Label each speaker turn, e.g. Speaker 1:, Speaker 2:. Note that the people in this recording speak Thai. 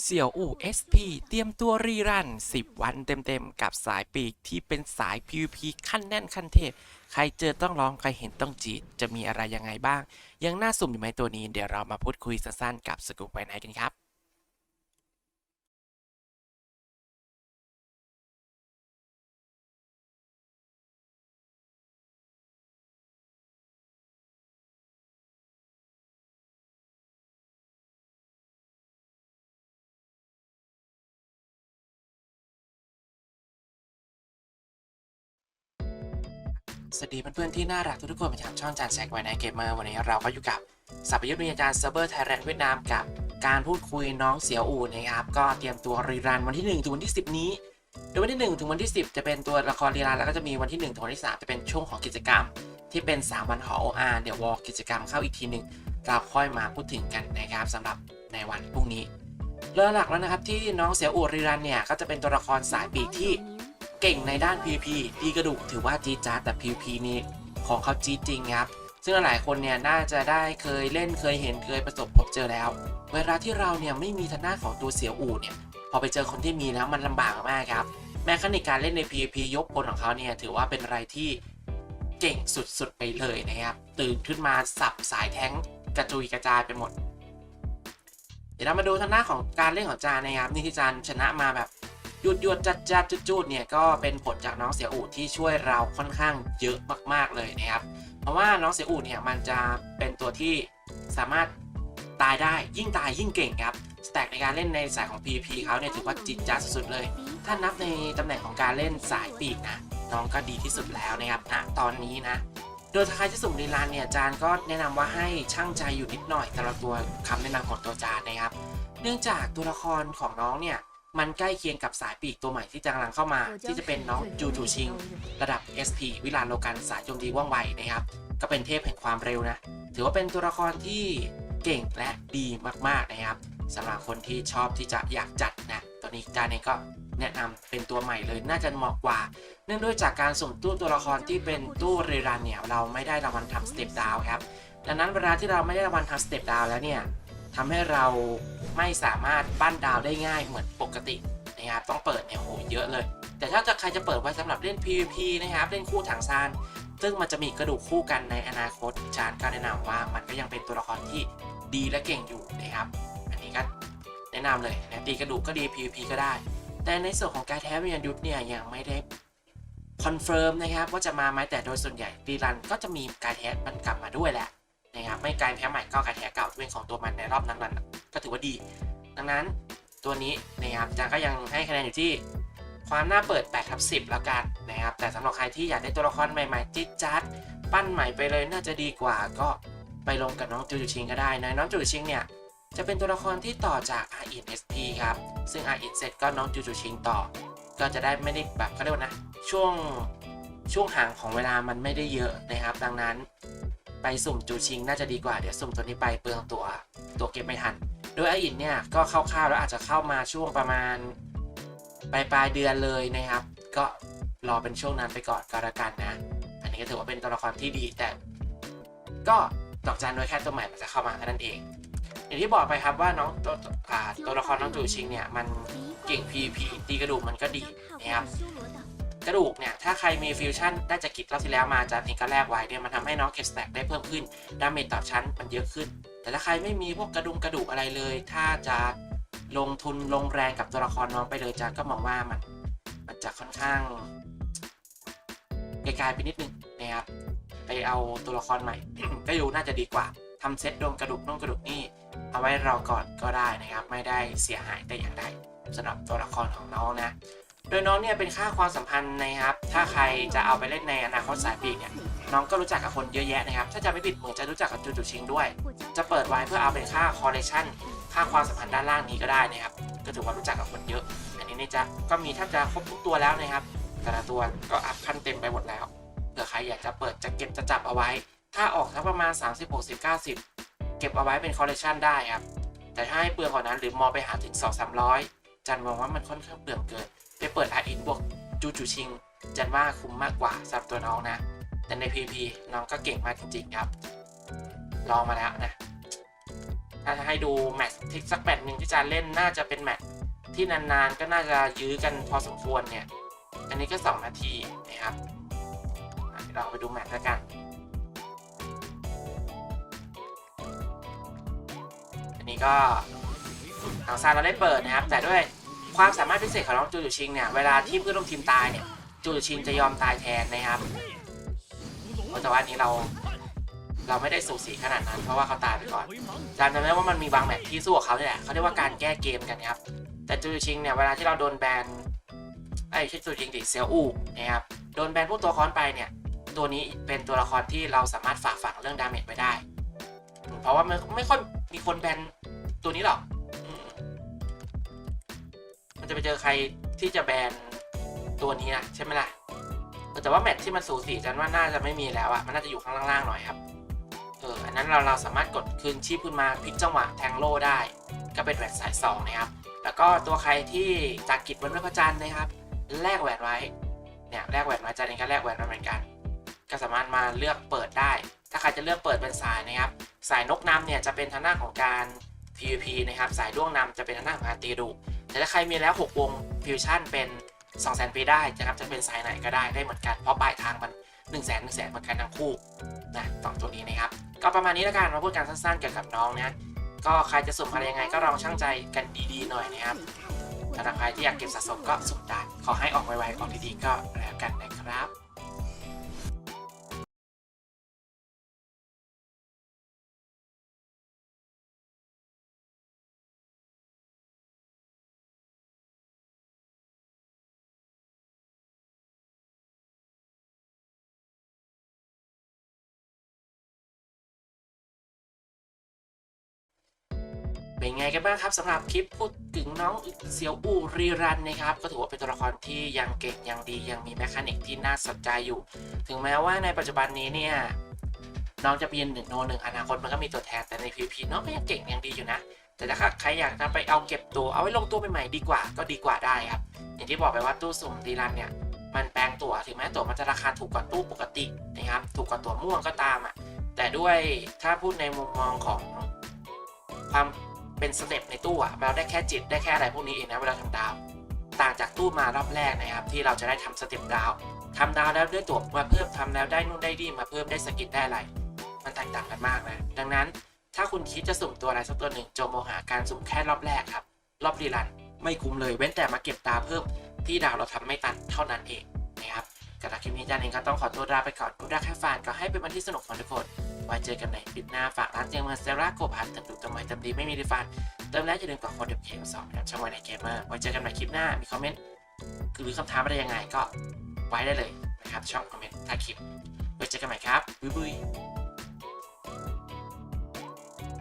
Speaker 1: เสี่ยวอู่ SP เตรียมตัวรีรัน 10 วันเต็มๆ กับสายปีกที่เป็นสาย PVP ขั้นแน่นขั้นเทพ ใครเจอต้องร้อง ใครเห็นต้องจีดจะมีอะไรยังไงบ้าง ยังน่าสุ่มอยู่ไหมตัวนี้ เดี๋ยวเรามาพูดคุยสั้นๆกับสกุปไวไนกันครับ สวัสดีเพื่อนๆที่น่ารักทุกๆคนประจำช่องจานแซกไวไนเกมเมอร์วันนี้เราก็อยู่กับสัพยุทธวิทยาจารย์เซิร์ฟเวอร์ไทยแลนด์เวียดนามกับการพูดคุยน้องเสียวอูนะครับ ก็เตรียมตัวรีรันวันที่ 1 ถึงวันที่ 10 นี้ โดยวันที่ 1 ถึงวันที่ 10 จะเป็นตัวละครรีรันแล้วก็จะมีวันที่ 1 ถึงวันที่ 3 จะเป็นช่วงของกิจกรรม ที่เป็น3วันหอ OR เดี๋ยววอลกิจกรรมเข้าอีกทีหนึ่งเราค่อยมาพูดถึงกันนะครับสำหรับในวันพรุ่งนี้เรื่องหลักแล้วนะครับที่น้องเสียวอูรีรันเนี่ยก็จะเป็นตัวละครสายปีกที่ เก่งในด้าน PVP ดีกระดูกถือว่าจี๊ดจ๊าดแต่ PVP นี่ของเขาจี๊ดจริงครับ ซึ่งหลายคนเนี่ยน่าจะได้เคยเล่นเคยเห็นเคยประสบพบเจอแล้ว เวลาที่เราเนี่ยไม่มีทางด้านของตัวเสียวอู่เนี่ยพอไปเจอคนที่มีแล้วมันลำบากมากครับ แม้ขณิการเล่นใน PVP ยกพลของเขาเนี่ยถือว่าเป็นอะไรที่เก่งสุดๆไปเลยนะครับ ตื่นขึ้นมาสับสายแท้งกระจุยกระจายไปหมด เดี๋ยวเรามาดูทางหน้าของการเล่นของจานนะครับนี่ที่จานชนะมาแบบ หยุดหยุดจัดจัดจุดจุดเนี่ยก็เป็นผลจากน้องเสียอูดที่ช่วยเราค่อนข้างเยอะมากๆเลยนะครับ เพราะว่าน้องเสียอูดเนี่ยมันจะเป็นตัวที่สามารถตายได้ยิ่งตายยิ่งเก่งครับสแต็กในการเล่นในสายของ PVP เขาเนี่ยถือว่าจิตจัดสุดๆเลย ถ้านับในตำแหน่งของการเล่นสายปีกนะน้องก็ดีที่สุดแล้วนะครับณตอนนี้นะโดยถ้าใครจะสุ่มรีลันเนี่ยจานก็แนะนำว่าให้ช่างใจอยู่นิดหน่อยสำหรับตัวคำแนะนำของตัวจานนะครับ เนื่องจากตัวละครของน้องเนี่ย มันใกล้เคียงกับสายปีกตัวใหม่ที่จะกำลังเข้ามา ที่จะเป็นน้องจูจูชิง ระดับ SP วิลานโลกันสายโจมตีว่องไวนะครับ ก็เป็นเทพแห่งความเร็วนะ ถือว่าเป็นตัวละครที่เก่งและดีมากๆนะครับสำหรับคนที่ชอบที่จะอยากจัดนะตัวนี้จานเองก็แนะนำเป็นตัวใหม่เลยน่าจะเหมาะกว่า เนื่องด้วยจากการสุ่มตู้ตัวละครที่เป็นตู้เรรันเนี่ยเราไม่ได้รางวัลทำสเต็ปดาวครับดังนั้นเวลาที่เราไม่ได้รางวัลทำสเต็ปดาวแล้วเนี่ย ทำให้เราไม่สามารถปั้นดาวได้ง่ายเหมือนปกตินะครับต้องเปิดเนี่ยโหเยอะเลย แต่ถ้าจะใครจะเปิดไว้สำหรับเล่น PVP นะครับเล่นคู่ถังซานซึ่งมันจะมีกระดูกคู่กันในอนาคตจานก็แนะนำว่ามันก็ยังเป็นตัวละครที่ดีและเก่งอยู่นะครับ อันนี้ก็แนะนำเลยนะตีกระดูกก็ดี PVP ก็ได้ แต่ในส่วนของการแท้วิญญาณยุทธเนี่ยยังไม่ได้คอนเฟิร์มนะครับว่าจะมาไหมแต่โดยส่วนใหญ่ดีรันก็จะมีการแท้มันกลับมาด้วยแหละ นะครับไม่กลารแพ้ใหม่ก็การแท้เก่าเป็นของตัวมันในรอบนั้นๆก็ถือว่าดี ดังนั้นตัวนี้นะครับจางก็ยังให้คะแนนอยู่ที่ความน่าเปิด8ทับ10 แล้วกันนะครับ แต่สำหรับใครที่อยากได้ตัวละครใหม่ๆจิ๊ดจัดปั้นใหม่ไปเลยน่าจะดีกว่าก็ไปลงกับน้องจูจูชิงก็ได้นะน้องจูจูชิงเนี่ยจะเป็นตัวละครที่ต่อจาก r i n SP ครับ ซึ่ง r i n เสร็จก็น้องจูจูชิงต่อ ก็จะได้ไม่ได้แบบเขาเรียกว่านะช่วงช่วงห่างของเวลามันไม่ได้เยอะนะครับ ดังนั้น ไปสุ่มจูชิงน่าจะดีกว่าเดี๋ยวสุ่มตัวนี้ไปเปลืองตัวตัวเก็บไม่ทัน โดย r i n เนี่ยก็คร่าวๆแล้วอาจจะเข้ามาช่วงประมาณปลายปลายเดือนเลยนะครับ ก็รอเป็นช่วงนั้นไปก่อนก็แล้วกันนะ อันนี้ก็ถือว่าเป็นตัวละครที่ดีแต่ ก็ดอกจันโดยแค่ตัวใหม่มันจะเข้ามาแค่นั้นเอง อย่างที่บอกไปครับว่าน้องตัวตัวละครน้องจูชิงเนี่ยมันเก่ง PVP ตีกระดูกมันก็ดีนะครับ กระดูกเนี่ย ถ้าใครมีฟิวชั่นได้จากกิจรอบที่แล้วมาจะทิ้งก็แลกไว้เนี่ยมันทำให้น้องเก็บสแตกได้เพิ่มขึ้นดาเมจต่อชั้นมันเยอะขึ้น แต่ถ้าใครไม่มีพวกกระดุมกระดูกอะไรเลย ถ้าจะลงทุนลงแรงกับตัวละครน้องไปเลยจะก็มองว่ามัน มันจะค่อนข้างไกลๆไปนิดนึงนะครับไปเอาตัวละครใหม่ ก็อยู่น่าจะดีกว่าทำเซตดวงกระดูกน่องกระดูกนี่เอาไว้เราก่อนก็ได้นะครับ ไม่ได้เสียหายแต่อย่างใดสำหรับตัวละครของน้องนะ โดยน้องเนี่ยเป็นค่าความสัมพันธ์นะครับ ถ้าใครจะเอาไปเล่นในอนาคตสายปีกเนี่ย น้องก็รู้จักกับคนเยอะแยะนะครับ ถ้าจะไม่ผิดเหมือนจะรู้จักกับจูจูชิงด้วย จะเปิดไว้เพื่อเอาเป็นค่าคอร์เรชันค่าความสัมพันธ์ด้านล่างนี้ก็ได้นะครับ ก็ถือว่ารู้จักกับคนเยอะ อันนี้เนี่ยจะก็มีแทบจะครบทุกตัวแล้วนะครับ แต่ละตัวก็อัพขั้นเต็มไปหมดแล้วเผื่อใครอยากจะเปิดจะเก็บจะจับเอาไว้ ถ้าออกสักประมาณ 30 60 90 เก็บเอาไว้เป็นคอลเลคชันได้ครับ แต่ถ้าให้เปลืองกว่านั้นหรือมองไปหาถึง 2 3 0 0 จันมองว่ามันค่อนข้างเปลืองเกิน ไปเปิดอาอินบวกจูจูชิง จันว่าคุ้มมากกว่าสำหรับตัวน้องนะ แต่ใน PP น้องก็เก่งมากจริงๆครับ ลองมาแล้วนะ ถ้าจะให้ดูแมตช์ที่สักแมตช์หนึ่งที่จะเล่นน่าจะเป็นแมตช์ที่นานๆ ก็น่าจะยื้อกันพอสมควรเนี่ย อันนี้ก็ 2 นาทีนะครับ เราไปดูแมตช์แล้วกัน อันนี้ก็ทางซานเราได้เปิดนะครับ แต่ด้วย ความสามารถพิเศษของน้องจูจูชิงเนี่ยเวลาที่เพื่อนร่วมทีมตายเนี่ยจูจูชิงจะยอมตายแทนนะครับแต่ว่าอันนี้เราเราไม่ได้สูสีขนาดนั้น เพราะว่าเขาตายไปก่อนจำได้ว่ามันมีบางแมตช์ที่สู้กับเขาเนี่ยแหละเขาเรียกว่าการแก้เกมกันครับแต่จูจูชิงเนี่ยเวลาที่เราโดนแบนไอ้ยไม่ใช่จูจูชิงดิเซียวอูนะครับโดนแบนพวกตัวค้อนไปเนี่ยตัวนี้เป็นตัวละครที่เราสามารถฝากฝังเรื่องดาเมจไว้ได้ เพราะว่ามันไม่ค่อยมีคนแบนตัวนี้หรอก มันจะไปเจอใครที่จะแบนตัวนี้นะใช่ไหมล่ะแต่ว่าแมตช์ที่มันสูสีจันว่าน่าจะไม่มีแล้วอะมันน่าจะอยู่ข้างล่างๆหน่อยครับเอออันนั้นเราเราสามารถกดคืนชีพขึ้นมาพลิกจังหวะแทงโล่ได้ ก็เป็นแหวนสายสองนะครับแล้วก็ตัวใครที่จากกิจบนพระจันทร์นะครับแลกแหวนไว้เนี่ยแลกแหวนไว้จันเองก็แลกแหวนมาเหมือนกัน ก็สามารถมาเลือกเปิดได้ ถ้าใครจะเลือกเปิดเป็นสายนะครับ สายนกน้ำเนี่ยจะเป็นทางหน้าของการ PVP นะครับ สายด้วงนำจะเป็นทางหน้าของการตีดุ แต่ถ้าใครมีแล้ว 6 วงฟิวชั่นเป็น2 0 0 0 0ปีได้นะครับจะเป็นสายไหนก็ได้ได้เหมือนกัน เพราะปลายทางมัน 1 0 0 0 0 0 1 0 0 0 0เหมือนกันทั้งคู่นะสองตัวนี้นะครับ ก็ประมาณนี้แล้วกันมาพูดกันสั้นๆเกี่ยวกับน้องนะก็ใครจะสุ่มอะไรยังไงก็ลองช่างใจกันดีๆหน่อยนะครับสำหรับใครที่อยากเก็บสะสมก็สุ่มได้ขอให้ออกไวๆออกดีๆก็แล้วกันนะครับ เป็นไงกันบ้างครับสำหรับคลิปพูดถึงน้องเซียวอูรีรันนะครับก็ถือว่าเป็นตัวละครที่ยังเก่งยังดียังมีแมคานิกที่น่าสนใจอยู่ ถึงแม้ว่าในปัจจุบันนี้เนี่ยน้องจะเป็นหนึ่งโนหนึ่งอนาคตมันก็มีตัวแทนแต่ใน PVP น้องก็ยังเก่งยังดีอยู่นะ แต่ถ้าใครอยากจะไปเอาเก็บตัวเอาไว้ลงตัวใหม่ๆดีกว่าก็ดีกว่าได้ครับ อย่างที่บอกไปว่าตู้สุ่มรีรันเนี่ยมันแปลงตัวถึงแม้ตัวมันจะราคาถูกกว่าตู้ปกตินะครับถูกกว่าตัวม่วงก็ตามอะแต่ด้วยถ้าพูดในมุมมองของความ เป็นสเต็ปในตู้อะเราได้แค่จิตได้แค่อะไรพวกนี้เองนะเวลาทำดาว ต่างจากตู้มารอบแรกนะครับที่เราจะได้ทำสเต็ปดาวทำดาวแล้วด้วยตัวมาเพิ่มทำแล้วได้นู่นได้นี่มาเพิ่มได้สกิลได้อะไร มันแตกต่างกันมากนะ ดังนั้นถ้าคุณคิดจะสุ่มตัวอะไรสักตัวหนึ่งจงมองหาการสุ่มแค่รอบแรกครับ รอบรีรันไม่คุ้มเลยเว้นแต่มาเก็บดาวเพิ่มที่ดาวเราทำไม่ตันเท่านั้นเองนะครับสำหรับคลิปนี้จานเองก็ต้องขอตัวลาไปก่อนดูได้แค่ฟานก็ให้เป็นวันที่สนุกของทุกคน ว้เจอกันในคลิปหน้าฝากร้านเตียงเมืองเซราโกบันเติมถูกเติมใหม่เติมดีไม่มีรีฟันเติมแล้วอย่าลืมกดโค้ดเด็บเกมสองนะครับช่องไว้ในเกมเมอร์ไว้เจอกันใหม่คลิปหน้ามีคอมเมนต์หรือคำถามอะไรยังไงก็ไว้ได้เลยนะครับช่องคอมเมนต์ใต้คลิปไว้เจอกันใหม่ครับบ๊ายบาย